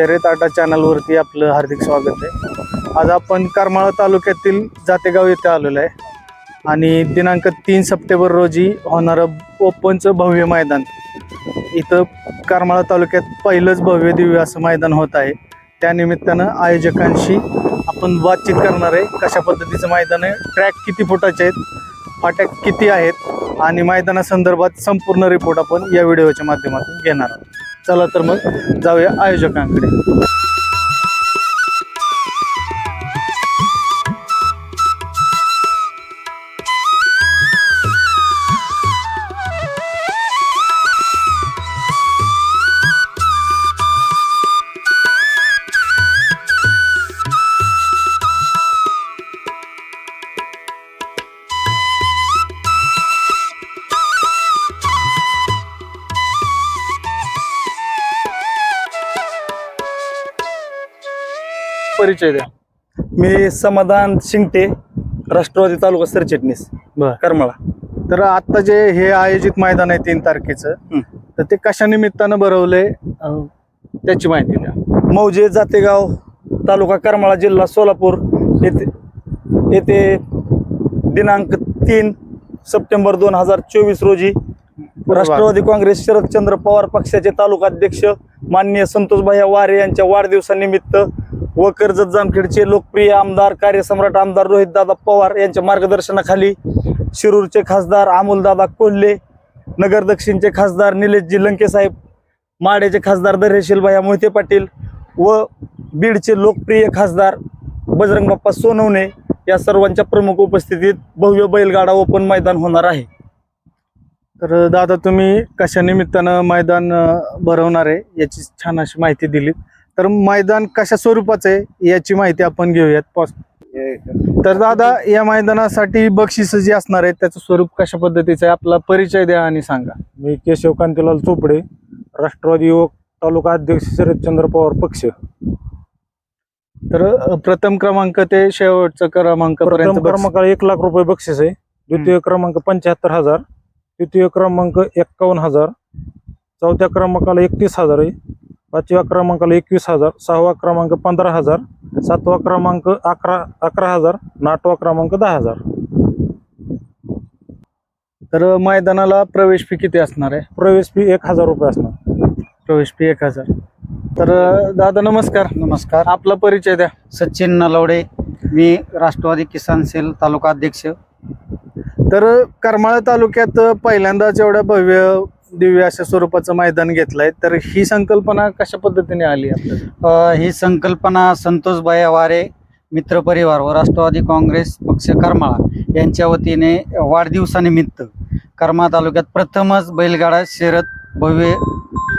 मित्रांनो शर्यत आटा चॅनलवरती आपलं हार्दिक स्वागत आहे. आज आपण करमाळा तालुक्यातील जातेगाव येथे आलेलो आहे. आणि दिनांक तीन सप्टेंबर रोजी होणारं ओपनचं भव्य मैदान. इथं करमाळा तालुक्यात पहिलंच भव्य दिव्य असं मैदान होत आहे. त्यानिमित्तानं आयोजकांशी आपण बातचीत करणार आहे. कशा पद्धतीचं मैदान आहे ट्रॅक किती फुटाचे आहेत फाट्या किती आहेत आणि मैदानासंदर्भात संपूर्ण रिपोर्ट आपण या व्हिडिओच्या माध्यमातून घेणार आहोत. चला तर मग जाऊया आयोजकांकडे. परिचय द्या. मी समाधान शिंगटे राष्ट्रवादी तालुका सरचिटणीस बर. करमाळा. तर आता जे हे आयोजित मैदान आहे तीन तारखेचं. तर ते कशा निमित्तानं भरवलंय? अं, त्याची माहिती द्या. मौजे जातेगाव तालुका करमाळा जिल्हा सोलापूर येथे येथे दिनांक तीन सप्टेंबर दोन हजार चोवीस रोजी राष्ट्रवादी काँग्रेस शरदचंद्र पवार पक्षाचे तालुका अध्यक्ष माननीय संतोषभाई वारे यांच्या वाढदिवसानिमित्त व कर्जत जामखेडचे लोकप्रिय आमदार कार्यसम्राट आमदार रोहितदादा पवार यांच्या मार्गदर्शनाखाली शिरूरचे खासदार अमोलदादा कोल्हे नगर दक्षिणचे खासदार निलेशजी लंकेसाहेब माडेचे माड्याचे खासदार दर्शशीलभाई मोहिते पाटील व बीडचे लोकप्रिय खासदार बजरंग बाप्पा सोनवणे या सर्वांच्या प्रमुख उपस्थितीत भव्य बैलगाडा ओपन मैदान होणार आहे. तर दादा तुम्ही कशा निमित्तानं मैदान भरवणार आहे याची छान अशी माहिती दिली तर मैदान कशा स्वरूपाचं आहे याची माहिती आपण घेऊयात. पॉस तर दादा या मैदानासाठी बक्षीस जी असणार आहे त्याचं स्वरूप कशा पद्धतीचं आहे? आपला परिचय द्या आणि सांगा. मी केशव कांतीलाल चोपडे राष्ट्रवादी युवक तालुका अध्यक्ष शरदचंद्र पवार पक्ष. तर अं, प्रथम क्रमांक ते शेवटचा क्रमांक प्रथम क्रमांकाला एक लाख रुपये बक्षीस आहे. द्वितीय क्रमांक पंच्याहत्तर हजार. तृतीय क्रमांक एक्कावन्न हजार. चौथ्या क्रमांकाला एकतीस हजार आहे. पाचव्या क्रमांकाला एकवीस हजार सहावा क्रमांक पंधरा हजार सातवा क्रमांक अकरा अकरा हजार आठवा क्रमांक दहा हजार. तर मैदानाला प्रवेश फी किती असणार आहे? प्रवेश फी एक हजार रुपये असणार. प्रवेश फी एक हजार. तर दादा नमस्कार. नमस्कार. आपला परिचय द्या. सचिन नलवडे. मी राष्ट्रवादी किसान सेल तालुका अध्यक्ष. तर करमाळा तालुक्यात पहिल्यांदाच एवढ्या भव्य दिव्य अशा स्वरूपाचं मैदान घेतलंय. तर ही संकल्पना कशा पद्धतीने आली आपल्याला? अ, ही संकल्पना संतोषबाई वारे मित्रपरिवार व राष्ट्रवादी काँग्रेस पक्ष करमाळा यांच्या वतीने वाढदिवसानिमित्त करमाळा तालुक्यात प्रथमच बैलगाडा शर्यत भव्य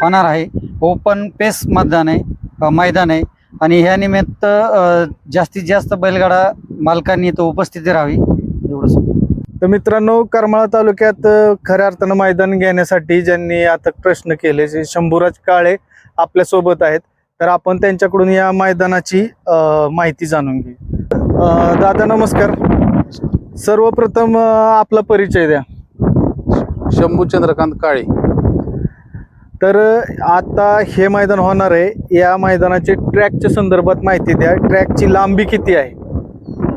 होणार आहे. ओपन पेस मैदान आहे अ, मैदान आहे आणि ह्या निमित्त अ, जास्तीत जास्त बैलगाडा मालकांनी इथं उपस्थिती राहावी. एवढंच. तर मित्रांनो करमाळा तालुक्यात खऱ्या अर्थानं मैदान घेण्यासाठी ज्यांनी आता प्रश्न केले जे शंभूराज काळे आपल्यासोबत आहेत तर आपण त्यांच्याकडून या मैदानाची माहिती जाणून घेऊ. दादा नमस्कार. सर्वप्रथम आपला परिचय द्या. शंभू चंद्रकांत काळे. तर आता हे मैदान होणार आहे. या मैदानाचे ट्रॅकच्या संदर्भात माहिती द्या. ट्रॅकची लांबी किती आहे?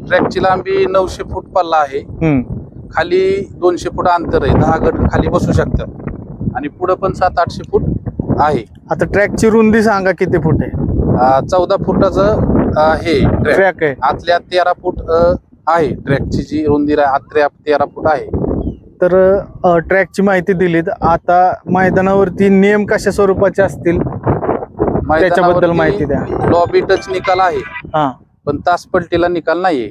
ट्रॅकची लांबी नऊशे फूट पल्ला आहे. खाली दोनशे फूट अंतर आहे. दहा गट खाली बसू शकतात. आणि पुढं पण सात आठशे फूट आहे. आता ट्रॅकची रुंदी सांगा किती फूट आहे? चौदा फुटाचं हे ट्रॅक. आहे. आतल्या तेरा फूट आहे. ट्रॅकची जी रुंदी आहे आतल्या तेरा फूट आहे. तर ट्रॅकची माहिती दिलीत. आता मैदानावरती नियम कशा स्वरूपाचे असतील? त्याच्याबद्दल माहिती द्या. लॉबी टच निकाल आहे. पण तास पलटीला निकाल नाहीये.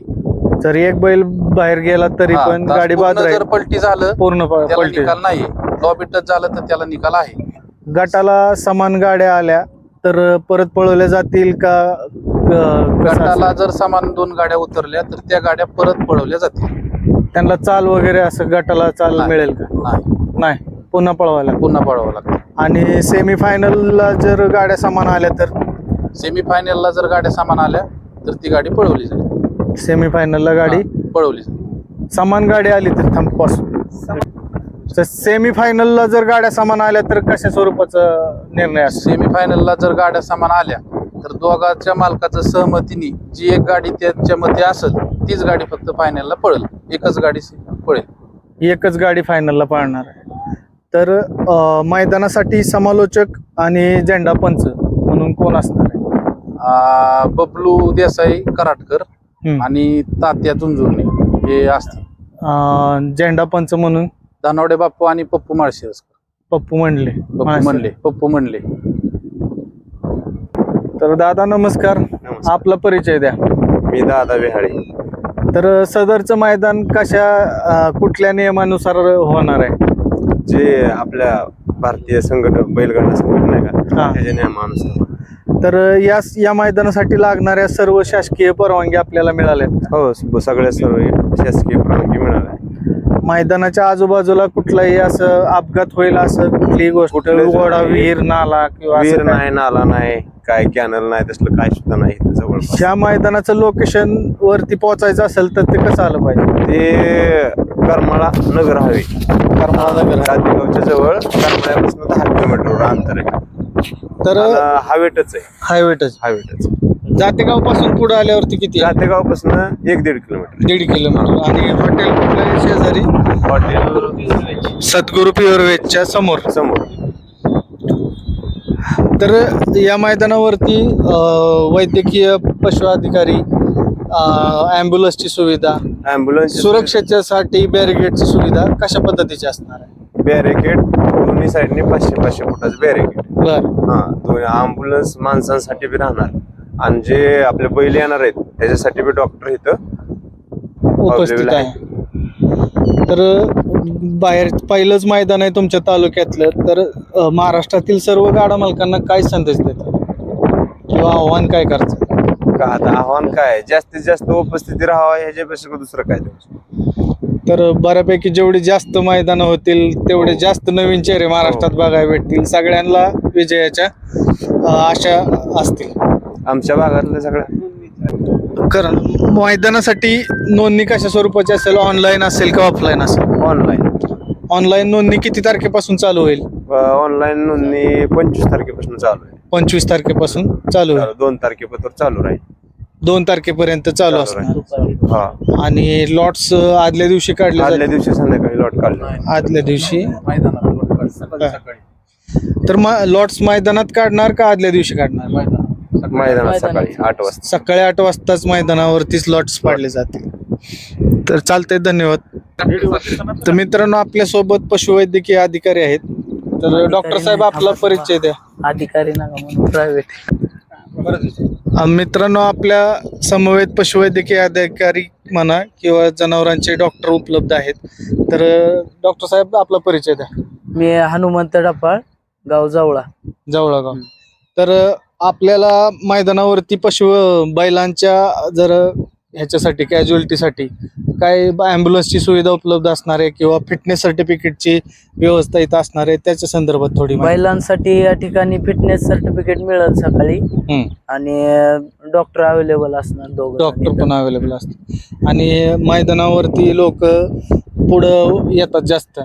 जर एक बैल बाहेर गेला तरी हा, पण तास गाडी बाद पूर्ण जर राहील पलटी झालं पूर्ण प- त्याला पलटी. निकाल नाहीये. लॉबी टच झालं तर त्याला निकाल आहे. गटाला समान गाड्या आल्या तर परत पळवल्या जातील का क- कसं गटाला? जर समान दोन गाड्या उतरल्या तर त्या गाड्या परत पळवल्या जातील. त्यांना चाल वगैरे असं गटाला चाल नाही. मिळेल का? नाही. नाही. पुन्हा पळवायला पुन्हा पळवावं लागतं आणि सेमी ला जर गाड्या समान आल्या तर? सेमी ला जर गाड्या समान आल्या तर ती गाडी पळवली जाईल. सेमी ला गाडी पळवली. समान गाडी आली तर थांब पॉस तर सेमी फायनलला जर गाड्या समान आल्या तर कशा स्वरूपाचा निर्णय असेल सेमीफायनलला जर गाड्या समान आल्या तर दोघांच्या मालकाचं सहमतीने जी एक गाडी त्यांच्या मध्ये असेल तीच गाडी फक्त फायनलला पळेल. एकच गाडी पळेल. एकच गाडी फायनलला पाळणार आहे. तर मैदानासाठी समालोचक आणि झेंडा पंच म्हणून कोण असणार आहे? बबलू देसाई कराटकर. आणि तात्या झुंझुर्णी हे असतील अं, झेंडा पंच म्हणून दानवडे बाप्पू आणि पप्पू माळशिरसकर. पप्पू म्हणले पप्पू म्हणले पप्पू म्हणले तर दादा नमस्कार. आपला परिचय द्या. मी दादा विहाळे. तर सदरचं मैदान कशा अं, कुठल्या नियमानुसार होणार आहे? जे आपल्या भारतीय संघटन बैलगाडा संघटना आहे का हा. त्याच्या नियमानुसार. तर या या मैदानासाठी लागणाऱ्या सर्व शासकीय परवानगी आपल्याला मिळाल्या हो सगळ्या सर्व शासकीय परवानगी मिळाल्या मैदानाच्या आजूबाजूला कुठलाही असं अपघात होईल असं कुठलीही गोष्ट कुठलंच ओढा नाही. विहीर नाला किंवा असं वीर काय? नाही नाला नाही काय कॅनल नाही तसलं काय सुद्धा नाही इथं जवळपास. ह्या मैदानाचं लोकेशन वरती पोहोचायचं असेल तर ते कसं आलं पाहिजे? ते करमाळा नगर हवे करमाळा नगर. गांधीगावच्या जवळ करमाळ्यापासून दहा किलोमीटरवर अंतर. आहे तर आणि हवेटच आहे. हायवेटच हवेटच जातेगावपासून पुढे आल्यावरती किती आहे? जातेगावपासून एक दीड किलोमीटर. दीड किलोमीटर. आणि हॉटेल कुठलं आहे शेजारी? हॉटेल सद्गुरू प्युअर समोर. समोर. तर या मैदानावरती अं, वैद्यकीय पशु अधिकारी ॲम्ब्युलन्सची सुविधा ॲम्ब्युलन्स सुरक्षेच्यासाठी बॅरिगेडची सुविधा कशा पद्धतीची असणार आहे? बॅरिकेड दोन्ही साईडने पाचशे पाचशे फुटाचं बॅरिकेड बर. हा दोन्ही अँब्युलन्स माणसांसाठी बी राहणार. आणि जे आपले बैल येणार आहेत त्याच्यासाठी बी डॉक्टर इथं उपस्थित available आहे. तर बाहेर पहिलंच मैदान आहे तुमच्या तालुक्यातलं. तर अं, महाराष्ट्रातील सर्व गाडा मालकांना काय संदेश देतात किंवा आव्हान काय करायचं का आता आव्हान काय? जास्तीत जास्त उपस्थिती राहावा ह्याच्यापेक्षा दुसरं काय? देऊ तर बऱ्यापैकी जेवढी जास्त मैदानं होतील तेवढे जास्त नवीन चेहरे महाराष्ट्रात बघायला भेटतील. सगळ्यांना विजयाच्या आशा असतील. आमच्या भागातल्या सगळ्या कारण मैदानासाठी नोंदणी कशा स्वरूपाची असेल? ऑनलाईन असेल का ऑफलाईन असेल? ऑनलाईन. ऑनलाईन नोंदणी किती तारखेपासून चालू होईल? ऑनलाईन नोंदणी पंचवीस तारखेपासून चालू आहे. पंचवीस तारखेपासून चालू- दोन तारखेपर्यंत चालू राहील. दोन तारखेपर्यंत चालू असणार. हा. आणि लॉट्स आदल्या दिवशी काढले आदल्या. दिवशी संध्याकाळी लॉट काढले आदल्या दिवशी. मैदानात सकाळी सकाळी तर लॉट्स मैदानात काढणार का आदल्या दिवशी काढणार? मैदानात. सकाळी आठ वाजता. सकाळी आठ वाजताच मैदानावरतीच लॉट्स पाडले जातील. तर चालतंय धन्यवाद. तर मित्रांनो आपल्यासोबत पशुवैद्यकीय अधिकारी आहेत. तर डॉक्टर साहेब आपला परिचय द्या. अधिकारी म्हणून प्रायव्हेट अं, मित्रांनो आपल्या समवेत पशुवैद्यकीय अधिकारी म्हणा किंवा जनावरांचे डॉक्टर उपलब्ध आहेत. तर डॉक्टर साहेब आपला परिचय द्या. मी हनुमंत डपाळ गाव जावळा. जवळगाव तर आपल्याला मैदानावरती पशु बैलांच्या जर ह्याच्यासाठी कॅज्युअलिटीसाठी काय ॲम्ब्युलन्सची सुविधा उपलब्ध असणार आहे किंवा फिटनेस सर्टिफिकेटची व्यवस्था इथं असणार आहे त्याच्या संदर्भात थोडी माहिती. बैलांसाठी या ठिकाणी फिटनेस सर्टिफिकेट मिळेल सकाळी. आणि डॉक्टर अवेलेबल असणार दोघं डॉक्टर पण अवेलेबल असतात आणि मैदानावरती लोक पुढं येतात जास्त.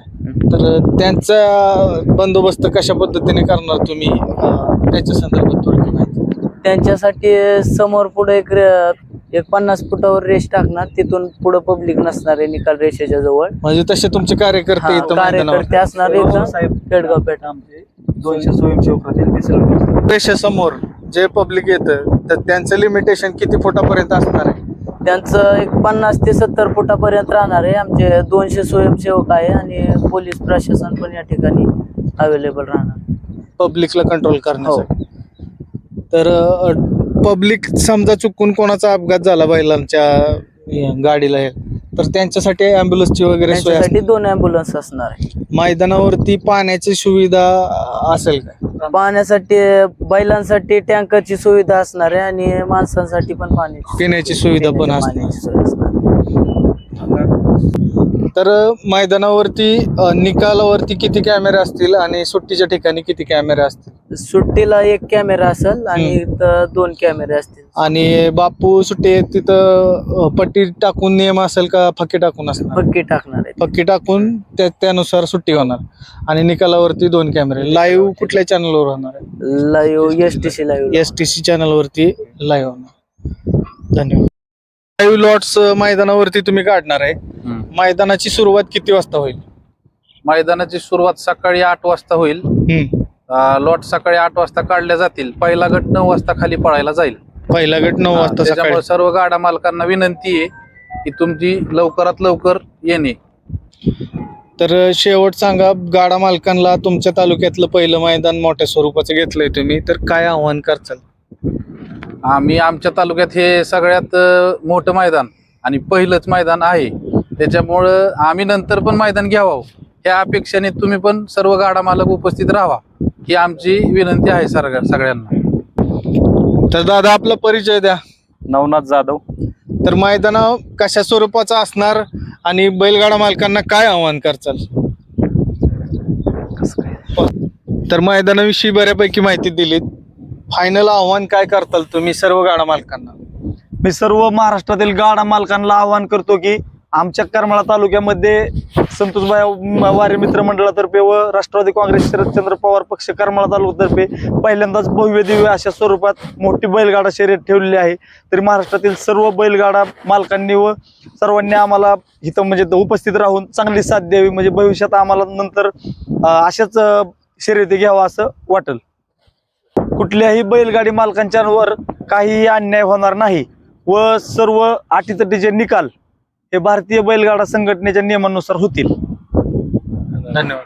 तर त्यांचा बंदोबस्त कशा पद्धतीने करणार तुम्ही? त्याच्या संदर्भात थोडी माहिती. त्यांच्यासाठी समोर पुढे एक एक पन्नास फुटावर रेष टाकणार तिथून पुढे पब्लिक नसणार आहे निकाल रेषेच्या जवळ. म्हणजे तसे तुमचे कार्यकर्ते हा, इथं मैदानावर कार्यकर्ते असणार एकदम पेडगाव पेठ. दोनशे स्वयंसेवक राहतील तिसरं रेषेसमोर जे पब्लिक येतं तर त्यांचं लिमिटेशन किती फुटापर्यंत असणार आहे? त्यांचं एक पन्नास ते सत्तर फुटापर्यंत राहणार आहे. आमचे दोनशे स्वयंसेवक आहे आणि पोलीस प्रशासन पण या ठिकाणी अवेलेबल राहणार. पब्लिकला कंट्रोल करण्यासाठी. तर पब्लिक समजा चुकून कोणाचा अपघात झाला बैलांच्या गाडीला हे, तर त्यांच्यासाठी ॲम्ब्युलन्सची वगैरे सोय असते. त्यांच्यासाठी दोन अँब्युलन्स असणार आहे. मैदानावरती पाण्याची सुविधा अं, असेल का? पाण्यासाठी बैलांसाठी टँकरची सुविधा असणार आहे आणि माणसांसाठी पण पाण्याची पिण्याची सुविधा पण पाण्याची सोय असणार तर मैदानावरती अ, निकालावरती किती कॅमेरे असतील आणि सुट्टीच्या ठिकाणी किती कॅमेरे असतील? सुट्टीला एक कॅमेरा असेल आणि इथं दोन कॅमेरे असतील. आणि बापू सुट्टी तिथं अ, पट्टी टाकून नियम असेल का फक्की टाकून असणार? पक्की टाकणार आहे. पक्की टाकून त्या त्यानुसार सुट्टी होणार. आणि निकालावरती दोन कॅमेरे. लाईव्ह कुठल्या चॅनलवर होणार आहे? Live S T C live S T C चॅनलवरती लाईव्ह होणार. धन्यवाद. लाईव्ह लॉट्स मैदानावरती तुम्ही काढणार आहे. मैदानाची सुरुवात किती वाजता होईल? मैदानाची सुरुवात सकाळी आठ वाजता होईल. हम्म. अं, लॉट सकाळी आठ वाजता काढल्या जातील. पहिला गट नऊ वाजता खाली पळायला जाईल. पहिला गट नऊ वाजता सकाळी. त्याच्यामुळे सर्व गाडा मालकांना विनंती आहे की तुमची लवकरात लवकर येणे. तर शेवट सांगा गाडा मालकांना तुमच्या तालुक्यातलं पहिलं मैदान मोठ्या स्वरूपाचं घेतलंय तुम्ही. तर काय आव्हान करचाल आम्ही आमच्या तालुक्यात हे सगळ्यात अं, मोठं मैदान. आणि पहिलंच मैदान आहे. त्याच्यामुळं आम्ही नंतर पण मैदान घ्यावं. ह्या अपेक्षेने तुम्ही पण सर्व गाडा मालक उपस्थित राहावा ही आमची विनंती आहे सगळ्या सगळ्यांना. तर दादा आपला परिचय द्या. नवनाथ जाधव. तर मैदान कशा स्वरूपाचं असणार आणि बैलगाडा मालकांना काय आव्हान करचाल? तर मैदानाविषयी बऱ्यापैकी माहिती दिलीत. फायनल आव्हान काय करताल तुम्ही सर्व गाडा मालकांना? मी सर्व महाराष्ट्रातील गाडा मालकांना आवाहन करतो की आमच्या करमाळा तालुक्यामध्ये संतोषबाई वारे मित्र मंडळातर्फे व राष्ट्रवादी काँग्रेस शरदचंद्र पवार पक्ष करमाळा तालुक्यातर्फे पहिल्यांदाच भव्य दिव्य अशा स्वरूपात मोठी बैलगाडा शर्यत ठेवलेली आहे. तरी महाराष्ट्रातील सर्व बैलगाडा मालकांनी व सर्वांनी आम्हाला इथं म्हणजे उपस्थित राहून चांगली साथ द्यावी म्हणजे भविष्यात आम्हाला नंतर अशाच शर्यती घ्यावा असं वाटेल. कुठल्याही बैलगाडी मालकांच्यावर काहीही अन्याय होणार नाही. व सर्व अटीतटीचे निकाल हे भारतीय बैलगाडा संघटनेच्या नियमानुसार होतील. धन्यवाद.